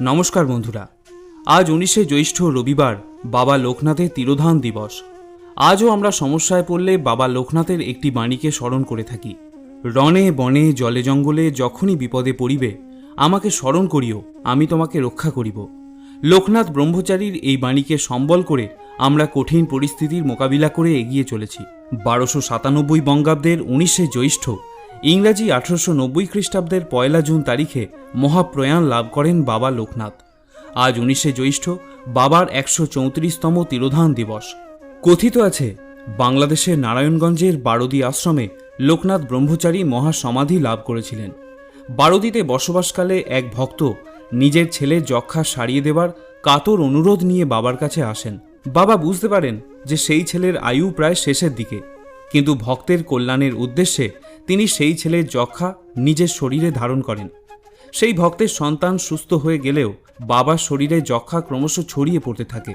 নমস্কার বন্ধুরা। আজ উনিশে জ্যৈষ্ঠ রবিবার বাবা লোকনাথের তিরোধান দিবস। আজও আমরা সমস্যায় পড়লে বাবা লোকনাথের একটি বাণীকে স্মরণ করে থাকি। রণে বনে জলে জঙ্গলে যখনই বিপদে পড়িবে, আমাকে স্মরণ করিও, আমি তোমাকে রক্ষা করিব। লোকনাথ ব্রহ্মচারীর এই বাণীকে সম্বল করে আমরা কঠিন পরিস্থিতির মোকাবিলা করে এগিয়ে চলেছি। বারোশো সাতানব্বই বঙ্গাব্দের উনিশে জ্যৈষ্ঠ ইংরাজি আঠারোশো নব্বই খ্রিস্টাব্দের পয়লা জুন তারিখে মহাপ্রয়াণ লাভ করেন বাবা লোকনাথ। আজ উনিশে জ্যৈষ্ঠ বাবার একশো চৌত্রিশতম তিরোধান দিবস। কথিত আছে, বাংলাদেশের নারায়ণগঞ্জের বারদী আশ্রমে লোকনাথ ব্রহ্মচারী মহাসমাধি লাভ করেছিলেন। বারদিতে বসবাসকালে এক ভক্ত নিজের ছেলের যক্ষা সারিয়ে দেবার কাতর অনুরোধ নিয়ে বাবার কাছে আসেন। বাবা বুঝতে পারেন যে সেই ছেলের আয়ু প্রায় শেষের দিকে। কিন্তু ভক্তের কল্যাণের উদ্দেশ্যে তিনি সেই ছেলের যক্ষা নিজের শরীরে ধারণ করেন। সেই ভক্তের সন্তান সুস্থ হয়ে গেলেও বাবার শরীরে যক্ষা ক্রমশ ছড়িয়ে পড়তে থাকে।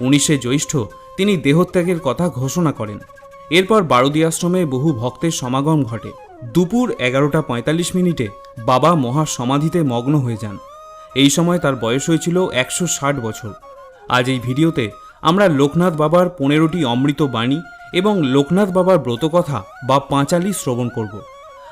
উনিশে জ্যৈষ্ঠ তিনি দেহত্যাগের কথা ঘোষণা করেন। এরপর বারদী আশ্রমে বহু ভক্তের সমাগম ঘটে। দুপুর এগারোটা পঁয়তাল্লিশ মিনিটে বাবা মহা সমাধিতে মগ্ন হয়ে যান। এই সময় তার বয়স হয়েছিল একশো ষাট বছর। আজ এই ভিডিওতে আমরা লোকনাথ বাবার পনেরোটি অমৃত বাণী এবং লোকনাথ বাবার ব্রতকথা বা পাঁচালি শ্রবণ করব।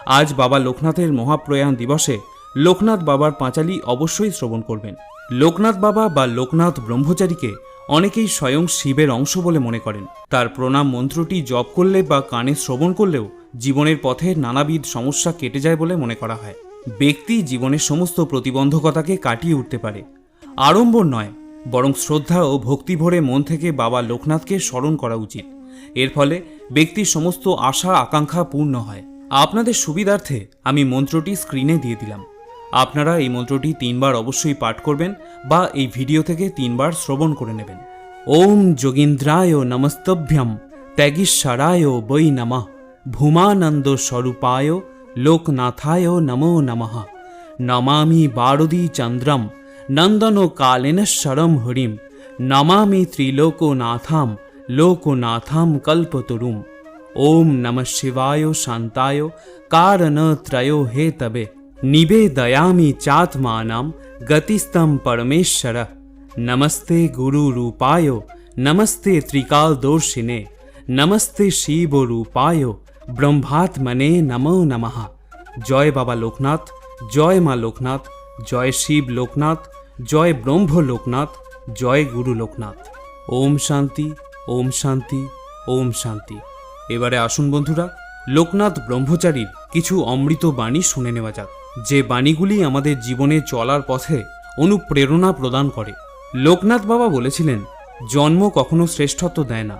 আজ বাবা লোকনাথের মহাপ্রয়াণ দিবসে লোকনাথ বাবার পাঁচালি অবশ্যই শ্রবণ করবেন। লোকনাথ বাবা বা লোকনাথ ব্রহ্মচারীকে অনেকেই স্বয়ং শিবের অংশ বলে মনে করেন। তার প্রণাম মন্ত্রটি জপ করলে বা কানে শ্রবণ করলেও জীবনের পথে নানাবিধ সমস্যা কেটে যায় বলে মনে করা হয়। ব্যক্তি জীবনের সমস্ত প্রতিবন্ধকতাকে কাটিয়ে উঠতে পারে। আড়ম্বর নয়, বরং শ্রদ্ধা ও ভক্তি ভরে মন থেকে বাবা লোকনাথকে স্মরণ করা উচিত। এর ফলে ব্যক্তির সমস্ত আশা, আকাঙ্ক্ষা পূর্ণ হয়। আপনাদের সুবিধার্থে আমি মন্ত্রটি স্ক্রিনে দিয়ে দিলাম। আপনারা এই মন্ত্রটি তিনবার অবশ্যই পাঠ করবেন বা এই ভিডিও থেকে তিনবার শ্রবণ করে নেবেন। ওম যোগীন্দ্রায় নমস্তভ্যম, ত্যাগীশ্বরায় বৈ নমঃ, ভূমানন্দ স্বরূপায় লোকনাথায় নমো নমঃ। নমামি বারদী চন্দ্রম নন্দন কালেনশ্বরম হরিম, নমামি ত্রিলোকনাথাম লোকনাথাম কল্পতরুম ওম নমঃ শিবায় শান্তায় কারণত্রयो হেতবে নিবেদয়ামি চাত্মানাম গতিস্তম পরমেশ্বর নমস্তে গুরুরূপায় নমস্তে ত্রিকালদর্শিনে নমস্তে শিবরূপায় ব্রহ্মাত্মনে নমো নমঃ জয় বাবা লোকনাথ জয় মা লোকনাথ জয় শিব লোকনাথ জয় ব্রহ্ম লোকনাথ জয় গুরু লোকনাথ ওম শান্তি ওম শান্তি ওম শান্তি। এবারে আসুন বন্ধুরা, লোকনাথ ব্রহ্মচারীর কিছু অমৃত বাণী শুনে নেওয়া যাক। যে বাণীগুলি আমাদের জীবনে চলার পথে অনুপ্রেরণা প্রদান করে। লোকনাথ বাবা বলেছিলেন, জন্ম কখনো শ্রেষ্ঠত্ব দেয় না।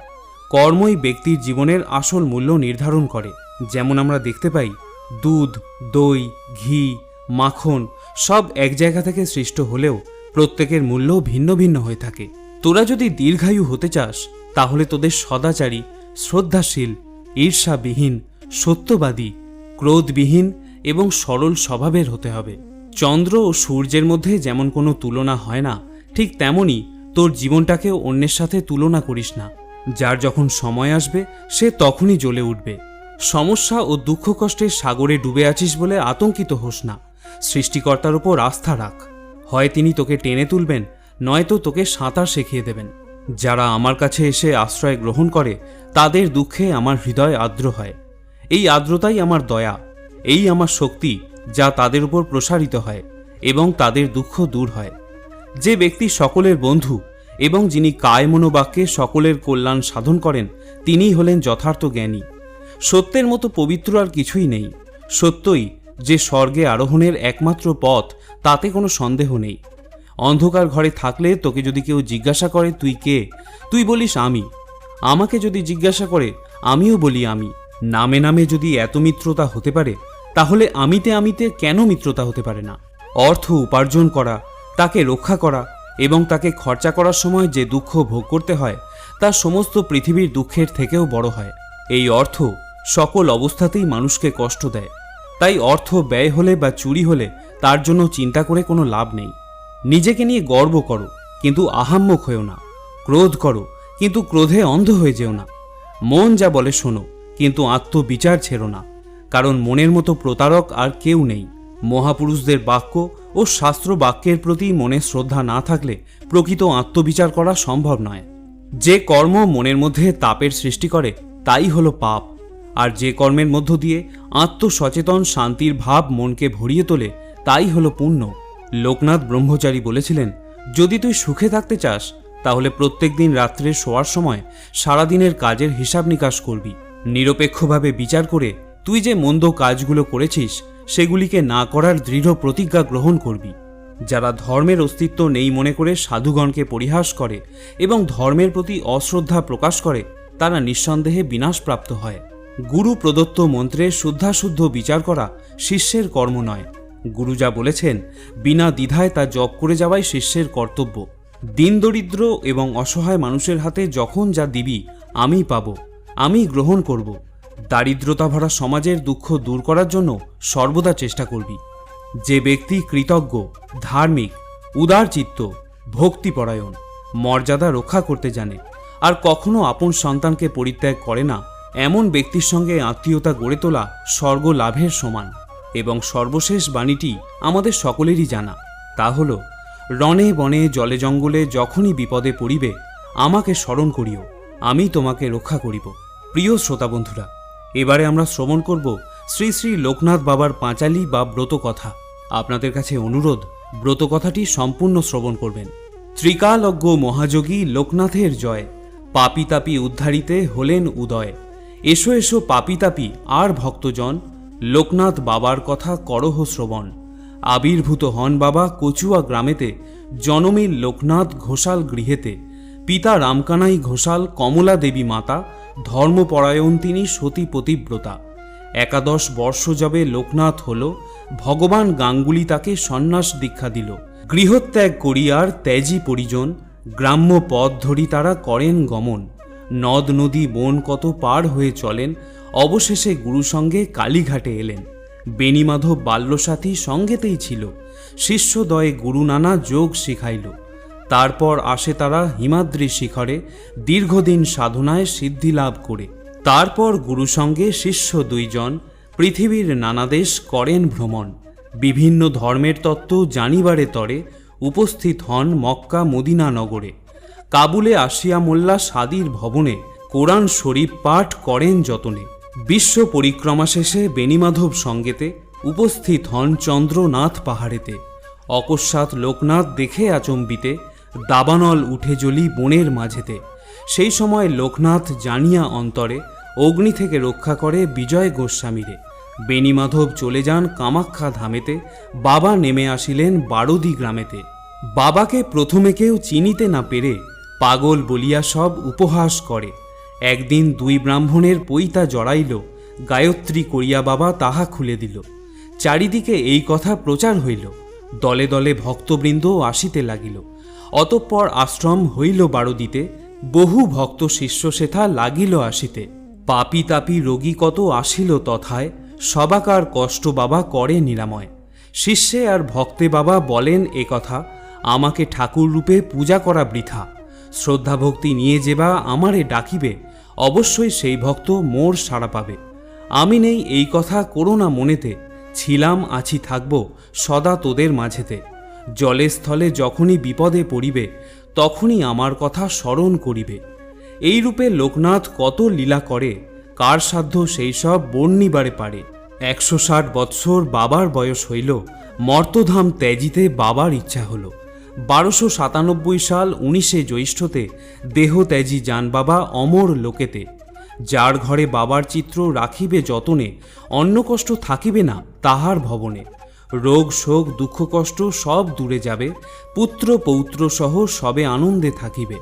কর্মই ব্যক্তির জীবনের আসল মূল্য নির্ধারণ করে। যেমন আমরা দেখতে পাই, দুধ, দই, ঘি, মাখন সব এক জায়গা থেকে সৃষ্ট হলেও প্রত্যেকের মূল্য ভিন্ন ভিন্ন হয়ে থাকে। তোরা যদি দীর্ঘায়ু হতে চাস তাহলে তোদের সদাচারী, শ্রদ্ধাশীল, ঈর্ষাবিহীন, সত্যবাদী, ক্রোধবিহীন এবং সরল স্বভাবের হতে হবে। চন্দ্র ও সূর্যের মধ্যে যেমন কোনো তুলনা হয় না, ঠিক তেমনই তোর জীবনটাকেও অন্যের সাথে তুলনা করিস না। যার যখন সময় আসবে, সে তখনই জ্বলে উঠবে। সমস্যা ও দুঃখ কষ্টের সাগরে ডুবে আছিস বলে আতঙ্কিত হোস না। সৃষ্টিকর্তার ওপর আস্থা রাখ। হয় তিনি তোকে টেনে তুলবেন, নয়তো তোকে সাঁতার শিখিয়ে দেবেন। যারা আমার কাছে এসে আশ্রয় গ্রহণ করে, তাদের দুঃখে আমার হৃদয় আর্দ্র হয়। এই আর্দ্রতাই আমার দয়া, এই আমার শক্তি যা তাদের উপর প্রসারিত হয় এবং তাদের দুঃখ দূর হয়। যে ব্যক্তি সকলের বন্ধু এবং যিনি কায় মনোবাক্যে সকলের কল্যাণ সাধন করেন, তিনিই হলেন যথার্থ জ্ঞানী। সত্যের মতো পবিত্র আর কিছুই নেই। সত্যই যে স্বর্গে আরোহণের একমাত্র পথ, তাতে কোনো সন্দেহ নেই। অন্ধকার ঘরে থাকলে তোকে যদি কেউ জিজ্ঞাসা করে, তুই কে? তুই বলিস আমি। আমাকে যদি জিজ্ঞাসা করে, আমিও বলি আমি। নামে নামে যদি এত মিত্রতা হতে পারে, তাহলে আমিতে আমিতে কেন মিত্রতা হতে পারে না? অর্থ উপার্জন করা, তাকে রক্ষা করা এবং তাকে খরচা করার সময় যে দুঃখ ভোগ করতে হয়, তা সমস্ত পৃথিবীর দুঃখের থেকেও বড় হয়। এই অর্থ সকল অবস্থাতেই মানুষকে কষ্ট দেয়। তাই অর্থ ব্যয় হলে বা চুরি হলে তার জন্য চিন্তা করে কোনো লাভ নেই। নিজেকে নিয়ে গর্ব করো, কিন্তু আহাম্মক হয়েও না। ক্রোধ করো, কিন্তু ক্রোধে অন্ধ হয়ে যেও না। মন যা বলে শোনো, কিন্তু আত্মবিচার ছেড়ো না। কারণ মনের মতো প্রতারক আর কেউ নেই। মহাপুরুষদের বাক্য ও শাস্ত্র বাক্যের প্রতি মনে শ্রদ্ধা না থাকলে প্রকৃত আত্মবিচার করা সম্ভব নয়। যে কর্ম মনের মধ্যে তাপের সৃষ্টি করে, তাই হলো পাপ। আর যে কর্মের মধ্য দিয়ে আত্মসচেতন শান্তির ভাব মনকে ভরিয়ে তোলে, তাই হলো পুণ্য। লোকনাথ ব্রহ্মচারী বলেছিলেন, যদি তুই সুখে থাকতে চাস, তাহলে প্রত্যেকদিন রাত্রে শোয়ার সময় সারাদিনের কাজের হিসাব নিকাশ করবি। নিরপেক্ষভাবে বিচার করে তুই যে মন্দ কাজগুলো করেছিস, সেগুলিকে না করার দৃঢ় প্রতিজ্ঞা গ্রহণ করবি। যারা ধর্মের অস্তিত্ব নেই মনে করে সাধুগণকে পরিহাস করে এবং ধর্মের প্রতি অশ্রদ্ধা প্রকাশ করে, তারা নিঃসন্দেহে বিনাশপ্রাপ্ত হয়। গুরু প্রদত্ত মন্ত্রে শুদ্ধাশুদ্ধ বিচার করা শিষ্যের কর্ম নয়। গুরু যা বলেছেন, বিনা দ্বিধায় তা জপ করে যাওয়াই শিষ্যের কর্তব্য। দিন দরিদ্র এবং অসহায় মানুষের হাতে যখন যা দিবি, আমি পাব, আমি গ্রহণ করব। দারিদ্রতা ভরা সমাজের দুঃখ দূর করার জন্য সর্বদা চেষ্টা করবি। যে ব্যক্তি কৃতজ্ঞ, ধার্মিক উদারচিত্ত ভক্তিপরায়ণ, মর্যাদা রক্ষা করতে জানে, আর কখনো আপন সন্তানকে পরিত্যাগ করে না, এমন ব্যক্তির সঙ্গে আত্মীয়তা গড়ে তোলা স্বর্গ লাভের সমান। এবং সর্বশেষ বাণীটি আমাদের সকলেরই জানা। তা হল, রণে বনে জলে জঙ্গলে যখনই বিপদে পড়িবে, আমাকে স্মরণ করিও, আমি তোমাকে রক্ষা করিব। প্রিয় শ্রোতা বন্ধুরা, এবারে আমরা শ্রবণ করব শ্রী শ্রী লোকনাথ বাবার পাঁচালি বা ব্রত কথা আপনাদের কাছে অনুরোধ ব্রত কথাটি সম্পূর্ণ শ্রবণ করবেন। ত্রিকালজ্ঞ মহাযোগী লোকনাথের জয়, পাপি তাপি উদ্ধারিতে হলেন উদয়। এসো এসো পাপি তাপি আর ভক্তজন লোকনাথ বাবার কথা করহ শ্রবণ। আবির্ভূত হন বাবা কচুয়া গ্রামেতে জনমীর লোকনাথ ঘোষাল গৃহেতে। পিতা রামকানাই ঘোষাল, কমলা দেবী মাতা, ধর্মপরায়ণ তিনি সতী পতিব্রতা। একাদশ বর্ষ যাবে লোকনাথ হল, ভগবান গাঙ্গুলি তাকে সন্ন্যাস দীক্ষা দিল। গৃহত্যাগ করিয়ার ত্যাজি পরিজন, গ্রাম্য পথ ধরি তারা করেন গমন। নদ নদী বন কত পার হয়ে চলেন অবশেষে গুরুসঙ্গে কালীঘাটে এলেন। বেণীমাধব বাল্যসাথী সঙ্গেতেই ছিল। শিষ্যদয়ে গুরু নানা যোগ শিখাইল। তারপর আসে তারা হিমাদ্রি শিখরে দীর্ঘদিন সাধনায় সিদ্ধি লাভ করে। তারপর গুরু সঙ্গে শিষ্য দুইজন পৃথিবীর নানা দেশ করেন ভ্রমণ। বিভিন্ন ধর্মের তত্ত্ব জানিবারে তরে উপস্থিত হন মক্কা মদিনা নগরে। কাবুলে আসিয়া মোল্লা সাদির ভবনে কোরআন শরীফ পাঠ করেন যতনে। বিশ্ব পরিক্রমা শেষে বেণীমাধব সঙ্গেতে উপস্থিত হন চন্দ্রনাথ পাহাড়েতে। অকস্মাৎ লোকনাথ দেখে আচম্বিতে, দাবানল উঠে জ্বলি বনের মাঝেতে। সেই সময় লোকনাথ জানিয়া অন্তরে, অগ্নি থেকে রক্ষা করে বিজয় গোস্বামীরে। বেণীমাধব চলে যান কামাখ্যা ধামেতে, বাবা নেমে আসিলেন বারদি গ্রামেতে। বাবাকে প্রথমে কেউ চিনিতে না পেরে পাগল বলিয়া সব উপহাস করে। একদিন দুই ব্রাহ্মণের পৈতা জড়াইল, গায়ত্রী করিয়া বাবা তাহা খুলে দিল। চারিদিকে এই কথা প্রচার হইল। দলে দলে ভক্তবৃন্দ আসিতে লাগিল। অতঃপর আশ্রম হইল বারদিতে, বহু ভক্ত শিষ্য সেথা লাগিল আসিতে। পাপি তাপি রোগী কত আসিল তথায়, সবাকার কষ্ট বাবা করে নিরাময়। শিষ্যে আর ভক্তে বাবা বলেন এ কথা, আমাকে ঠাকুর রূপে পূজা করা বৃথা। শ্রদ্ধাভক্তি নিয়ে যেবা আমারে ডাকিবে অবশ্যই সেই ভক্ত মোর সাড়া পাবে। আমি নেই এই কথা করো না মনেতে, ছিলাম আছি থাকব সদা তোদের মাঝেতে। জলে স্থলে যখনই বিপদে পড়িবে, তখনই আমার কথা স্মরণ করিবে। এই রূপে লোকনাথ কত লীলা করে, কার সাধ্য সেই সব বর্ণিবারে পারে। একশো ষাট বৎসর বাবার বয়স হইল, মর্তধাম ত্যাজিতে বাবার ইচ্ছা হলো। বারোশো সাতানব্বই সাল উনিশে জ্যৈষ্ঠতে দেহত্যাজি যান বাবা অমর লোকেতে, যার ঘরে বাবার চিত্র রাখিবে যতনে অন্য কষ্ট থাকিবে না তাহার ভবনে। রোগ, শোক, দুঃখ, কষ্ট সব দূরে যাবে পুত্র পৌত্র সহ সবে আনন্দে থাকিবে।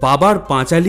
বাবার পাঁচালি